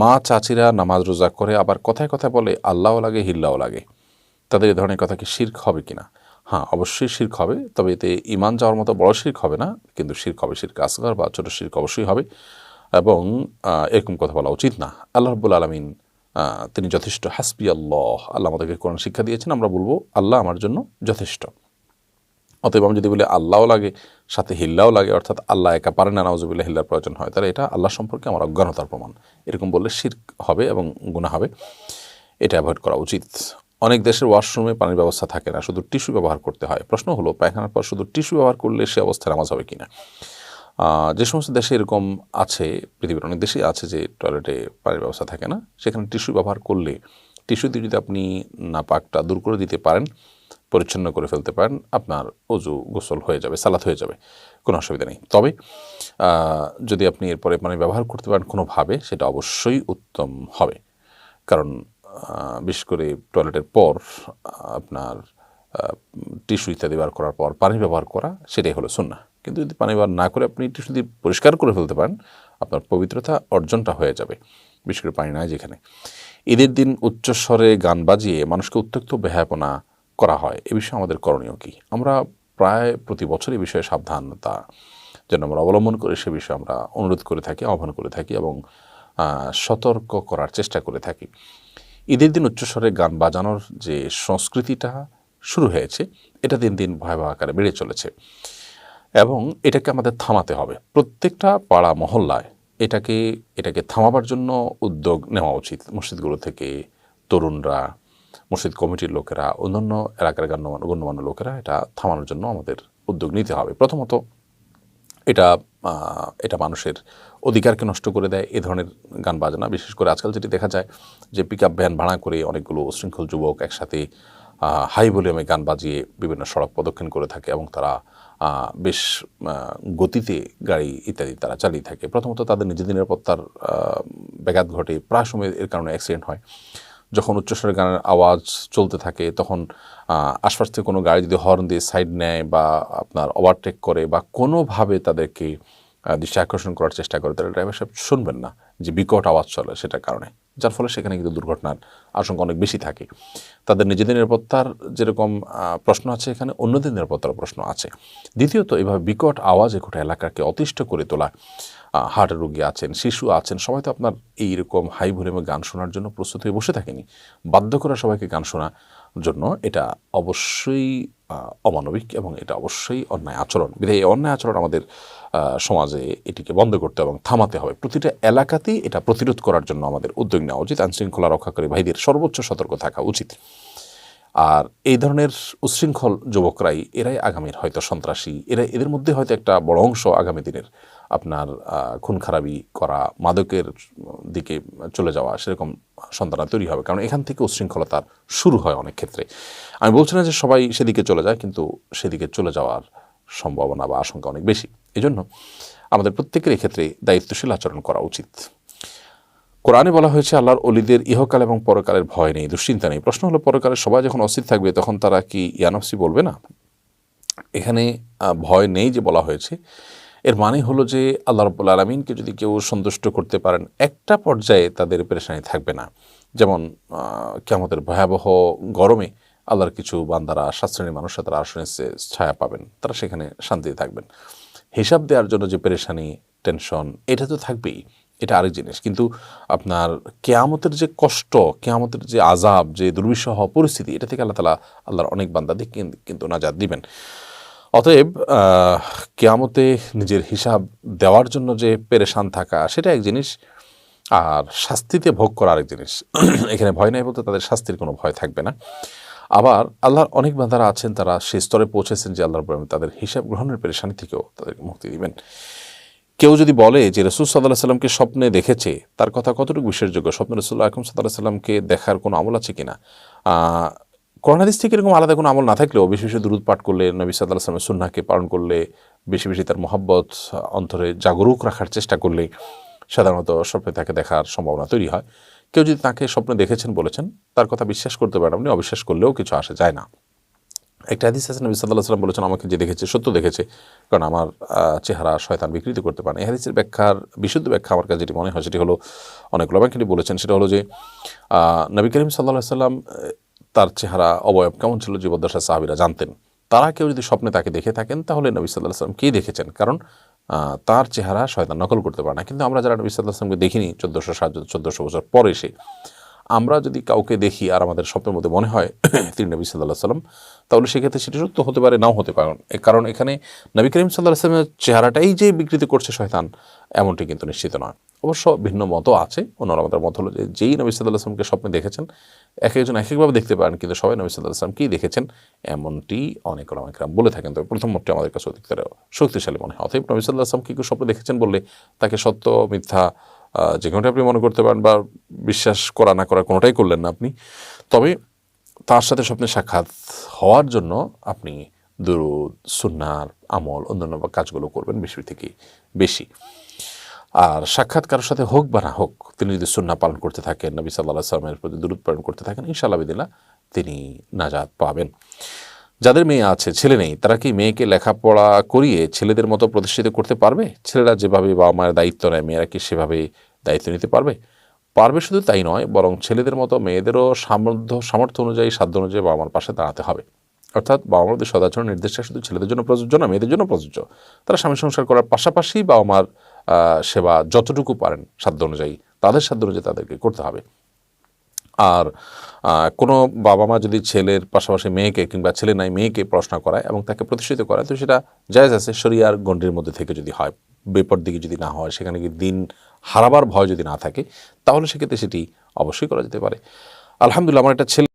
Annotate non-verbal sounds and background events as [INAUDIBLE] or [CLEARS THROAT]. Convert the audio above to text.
মা চাচিরা নামাজ রোজা করে, আবার কথায় কথায় বলে, আল্লাহও লাগে, হিল্লাও লাগে। তাদের এ ধরনের কথা কি শির্ক হবে কিনা? হ্যাঁ অবশ্যই শির্ক হবে, তবে এতে ইমান যাওয়ার মতো বড় শির্ক হবে না, কিন্তু শির্ক হবে, শির্ক আসগার বা ছোটো শির্ক অবশ্যই হবে এবং এরকম কথা বলা উচিত না। আল্লাহ রব্বুল আলমিন তিনি যথেষ্ট হাসবি আল্লাহ আল্লাহ আমাদেরকে কোরআন শিক্ষা দিয়েছেন, আমরা বলব, আল্লাহ আমার জন্য যথেষ্ট। অতএব আমি যদি বলি আল্লাহও লাগে, সাথে হিল্লাও লাগে, অর্থাৎ আল্লাহ একা পারে না নাউজুবিল্লাহ হিল্লার প্রয়োজন হয়, তাহলে এটা আল্লাহ সম্পর্কে আমার অজ্ঞানতার প্রমাণ। এরকম বললে শির্ক হবে এবং গুণা হবে। এটা অ্যাভয়েড করা উচিত। অনেক দেশের ওয়াশরুমে পানির ব্যবস্থা থাকে না, শুধু টিস্যু ব্যবহার করতে হয়। প্রশ্ন হলো, পায়খানার পর শুধু টিস্যু ব্যবহার করলে সে অবস্থায় নামাজ হবে কিনা? যে সমস্ত দেশে এরকম আছে, পৃথিবীর অনেক দেশেই আছে যে টয়লেটে পানির ব্যবস্থা থাকে না, সেখানে টিস্যু ব্যবহার করলে টিস্যু দিয়ে যদি আপনি নাপাকটা দূর করে দিতে পারেন পরিচ্ছন্ন করে ফেলতে পারেন, আপনার অজু গোসল হয়ে যাবে, সালাত হয়ে যাবে, কোনো অসুবিধা নেই। তবে যদি আপনি এরপরে পানি ব্যবহার করতে পারেন কোনোভাবে, সেটা অবশ্যই উত্তম হবে। কারণ বিশেষ করে টয়লেটের পর, আপনার টিস্যু ইত্যাদি ব্যবহার করার পর, পানি ব্যবহার করা, সেটাই হলো সুন্না কিন্তু যদি পানি ব্যবহার না করে আপনি টিস্যু দিয়ে পরিষ্কার করে ফেলতে পারেন, আপনার পবিত্রতা অর্জনটা হয়ে যাবে। বিশেষ করে পানি নাই যেখানে। ঈদের দিন উচ্চস্বরে গান বাজিয়ে মানুষকে উত্ত্যক্ত, বেহায়াপনা করা হয়। এ বিষয়ে আমাদের করণীয় কী? আমরা প্রায় প্রতি বছর এ বিষয়ে সাবধানতা যেন আমরা অবলম্বন করে, সে বিষয়ে আমরা অনুরোধ করে থাকি, আহ্বান করে থাকি এবং সতর্ক করার চেষ্টা করে থাকি। ঈদের দিন উচ্চস্বরে গান বাজানোর যে সংস্কৃতিটা শুরু হয়েছে, এটা দিন দিন ভয়াবহ আকারে বেড়ে চলেছে এবং এটাকে আমাদের থামাতে হবে। প্রত্যেকটা পাড়া, মহল্লায় এটাকে এটাকে থামাবার জন্য উদ্যোগ নেওয়া উচিত। মসজিদগুলো থেকে তরুণরা মসজিদ কমিটির লোকেরা, অন্যান্য এলাকার গণ্যমান্য গণ্যমান্য লোকেরা এটা থামানোর জন্য আমাদের উদ্যোগ নিতে হবে। প্রথমত, এটা এটা মানুষের অধিকারকে নষ্ট করে দেয়। এ ধরনের গান বাজনা, বিশেষ করে আজকাল যেটি দেখা যায় যে পিক আপ ভ্যান ভাড়া করে অনেকগুলো উশৃঙ্খল যুবক একসাথে হাই ভলিউমে গান বাজিয়ে বিভিন্ন সড়ক প্রদক্ষিণ করে থাকে এবং তারা বেশ গতিতে গাড়ি ইত্যাদি তারা চালিয়ে থাকে। প্রথমত তাদের নিজেদের নিরাপত্তার ব্যাঘাত ঘটে। প্রায় সময় এর কারণে অ্যাক্সিডেন্ট হয়। যখন উচ্চস্বরের গানের আওয়াজ চলতে থাকে, তখন আশপাশ থেকে কোনো গাড়ি যদি হর্ন দিয়ে সাইড নেয় বা আপনার ওভারটেক করে বা কোনোভাবে তাদেরকে দৃষ্টি আকর্ষণ করার চেষ্টা করে, তাহলে ড্রাইভার সাহেব শুনবেন না যে বিকট আওয়াজ চলে সেটার কারণে। যার ফলে সেখানে কিন্তু দুর্ঘটনার আশঙ্কা অনেক বেশি থাকে। তাদের নিজেদের নিরাপত্তার যেরকম প্রশ্ন আছে এখানে, অন্যদের নিরাপত্তার প্রশ্ন আছে। দ্বিতীয়ত, এভাবে বিকট আওয়াজে গোটা এলাকাকে অতিষ্ঠ করে তোলা হার্ট রোগী আছেন, শিশু আছেন, সবাই তো আপনার এইরকম হাই ভলিউমে গান শোনার জন্য প্রস্তুত হয়ে বসে থাকেনি। বাধ্য করা সবাইকে গান শোনার জন্য এটা অবশ্যই অমানবিক এবং এটা অবশ্যই অন্যায় আচরণ। বিধায় এই অন্যায় আচরণ আমাদের সমাজে এটিকে বন্ধ করতে এবং থামাতে হবে। প্রতিটা এলাকাতেই এটা প্রতিরোধ করার জন্য আমাদের উদ্যোগ নেওয়া উচিত। আইনশৃঙ্খলা রক্ষাকারী ভাইদের সর্বোচ্চ সতর্ক থাকা উচিত। আর এই ধরনের উচ্ছৃঙ্খল যুবকরাই, এরাই আগামীর হয়তো সন্ত্রাসী। এরা, এদের মধ্যে হয়তো একটা বড় অংশ আগামী দিনের আপনার খুন খারাপি করা, মাদকের দিকে চলে যাওয়া, সেরকম সন্তানা তৈরি হবে। কারণ এখান থেকে উচ্ছৃঙ্খলতার শুরু হয় অনেক ক্ষেত্রে। আমি বলছি না যে সবাই সেদিকে চলে যায়, কিন্তু সেদিকে চলে যাওয়ার সম্ভাবনা বা আশঙ্কা অনেক বেশি। এজন্য আমাদের প্রত্যেকের ক্ষেত্রে দায়িত্বশীল আচরণ করা উচিত। কোরআনে বলা হয়েছে, আল্লাহর অলিদের ইহকাল এবং পরকালের ভয় নেই। দুশ্চিন্তা নেই। প্রশ্ন হলো পরকালে সবাই যখন অস্থির থাকবে, তখন তারা কি ইয়ানফসি বলবে না? এখানে ভয় নেই যে বলা হয়েছে। এর মানে হলো যে, আল্লাহ রব্বুল আলমিনকে যদি কেউ সন্তুষ্ট করতে পারেন, একটা পর্যায়ে তাদের পেরেশানি থাকবে না। যেমন কেমতের ভয়াবহ গরমে আল্লাহর কিছু বান্দারা সাত শ্রেণির মানুষরা তারা আসনে ছায়া পাবেন। তারা সেখানে শান্তিতে থাকবেন। হিসাব দেওয়ার জন্য যে পেরেশানি, টেনশন, এটা তো থাকবেই। এটা আরেক জিনিস। কিন্তু আপনার কেয়ামতের যে কষ্ট, কেয়ামতের যে আজাব যে দুর্বিষহ পরিস্থিতি, এটা থেকে আল্লাহ তালা আল্লাহর অনেক বান্দাদের কিন- কিন্তু নাজাদ দিবেন। অতএব কেয়ামতে নিজের হিসাব দেওয়ার জন্য যে পেরেশান থাকা, সেটা এক জিনিস। আর শাস্তিতে ভোগ করা আরেক জিনিস। [CLEARS THROAT] এখানে ভয় নাই বলতে তাদের শাস্তির কোনো ভয় থাকবে না। আবার আল্লাহর অনেক বান্দারা আছেন, তারা সে স্তরে পৌঁছেছেন যে আল্লাহর তাদের হিসাব গ্রহণের পেরেশানি থেকেও তাদেরকে মুক্তি দিবেন। কেউ যদি বলে যে রসুল সাল্লাহ সাল্লামকে স্বপ্নে দেখেছে, তার কথা কতটুকু বিশ্বাসযোগ্য? স্বপ্নে রসুল্লাহ আকরম সাল্লাহ সাল্লামকে দেখার কোনো আমল আছে কিনা? হাদিস থেকে এরকম আলাদা কোনো আমল না থাকলেও বেশি বেশি দূরত পাঠ করলে, নবী সাল্লাহ সাল্লামের সুন্নাকে পালন করলে, বেশি বেশি তার মহাব্বত অন্তরে জাগরুক রাখার চেষ্টা করলে, সাধারণত স্বপ্নে তাকে দেখার সম্ভাবনা তৈরি হয়। কেউ যদি তাকে স্বপ্নে দেখেছেন বলেছেন, তার কথা বিশ্বাস করতে পারেন, আপনি অবিশ্বাস করলেও কিছু আসে যায় না। একটা হাদিস আছে, নবী সাল্লাহ সাল্লাম বলেছেন, আমাকে যে দেখেছে, সত্য দেখেছে। কারণ আমার চেহারা শয়তান বিকৃতি করতে পারে। এই হাদিসের ব্যাখ্যার, বিশুদ্ধ ব্যাখ্যা আমার কাছে যেটি মনে হয়, সেটি হলো অনেক লোবাঙ্কিটি বলেছেন, সেটা হলো যে নবী করিম সাল্লাহ সাল্লাম তার চেহারা অবয়ব কেমন ছিল জীবদ্দশা সাহাবিরা জানতেন। তারা কেউ যদি স্বপ্নে তাকে দেখে থাকেন, তাহলে নবী সাল্লাহ সাল্লাম কী দেখেছেন। কারণ তার চেহারা শয়তান নকল করতে পারে না। কিন্তু আমরা যারা নবী সাল্লাহ সাল্লামকে দেখিনি, চোদ্দোশো সাত, চোদ্দোশো বছর পরে এসে আমরা যদি কাউকে দেখি আর আমাদের স্বপ্নের মধ্যে মনে হয় [CLEARS THROAT] তিনি নবী সাল্লাহ সাল্লাম তাহলে সেক্ষেত্রে সেটি সত্য হতে পারে, নাও হতে পারে। এ কারণ এখানে নবী করিম সাল্লাহ সাল্লামের চেহারাটাই যে বিকৃতি করছে শয়তান, এমনটি কিন্তু নিশ্চিত নয়। অবশ্য ভিন্ন মতও আছে অন্যরা আমাদের মত হলো যে যেই নবী সাল্লাহ আসলামকে স্বপ্নে দেখেছেন, এক একজন এক একভাবে দেখতে পারেন, কিন্তু সবাই নবী সাল্লাহ আসলাম কী দেখেছেন, এমনটি অনেক অনেকরা বলে থাকেন। তবে প্রথম মতটি আমাদের কাছে অধিকতর শক্তিশালী মনে হয়। অতএব নবী সাল্লাহ আসলাম কী কেউ স্বপ্নে দেখেছেন বললে তাকে সত্য, মিথ্যা যে কোনোটা আপনি মনে করতে পারেন বা বিশ্বাস করা, না করা কোনোটাই করলেন না আপনি। তবে তার সাথে স্বপ্নে সাক্ষাৎ হওয়ার জন্য আপনি দুরুদ সুন্নার আমল, অন্যান্য কাজগুলো করবেন বেশি থেকে বেশি। আর সাক্ষাৎ কারোর সাথে হোক বা না হোক, তিনি যদি সুন্না পালন করতে থাকেন, নবী সাল্লাহ সাল্লামের প্রতি দূরত পালন করতে থাকেন, ইনশাআল্লাহ বিদিল্লা তিনি নাজাদ পাবেন। যাদের মেয়ে আছে, ছেলে নেই, তারা কি মেয়েকে লেখাপড়া করিয়ে ছেলেদের মতো প্রতিষ্ঠিত করতে পারবে? ছেলেরা যেভাবে বাবা মায়ের দায়িত্ব নেয়, মেয়েরা কি সেভাবে দায়িত্ব নিতে পারবে? পারবে শুধু তাই নয়, বরং ছেলেদের মতো মেয়েদেরও সামর্থ্য সামর্থ্য অনুযায়ী, সাধ্য অনুযায়ী বাবা মার পাশে দাঁড়াতে হবে। অর্থাৎ বাবা মাদের সদাচরণ নির্দেশটা শুধু ছেলেদের জন্য প্রযোজ্য না, মেয়েদের জন্য প্রযোজ্য। তারা স্বামী সংসার করার পাশাপাশি বাবা মার সেবা যতটুকু পারেন সাধ্য অনুযায়ী, তাদের সাধ্য অনুযায়ী তাদেরকে করতে হবে। আর কোনো বাবা মা যদি ছেলের পাশাপাশি মেয়েকে কিংবা ছেলে নাই মেয়েকে পড়াশোনা করায় এবং তাকে প্রতিষ্ঠিত করায়, তো সেটা জায়জ আছে শরিয়ার গণ্ডির মধ্যে থেকে যদি হয়। বেপর দিকে যদি না হয়, সেখানে কি দিন হারাবার ভয় যদি না থাকে, তাহলে সেক্ষেত্রে সেটি অবশ্যই করা যেতে পারে। আলহামদুলিল্লাহ, আমার একটা ছেলে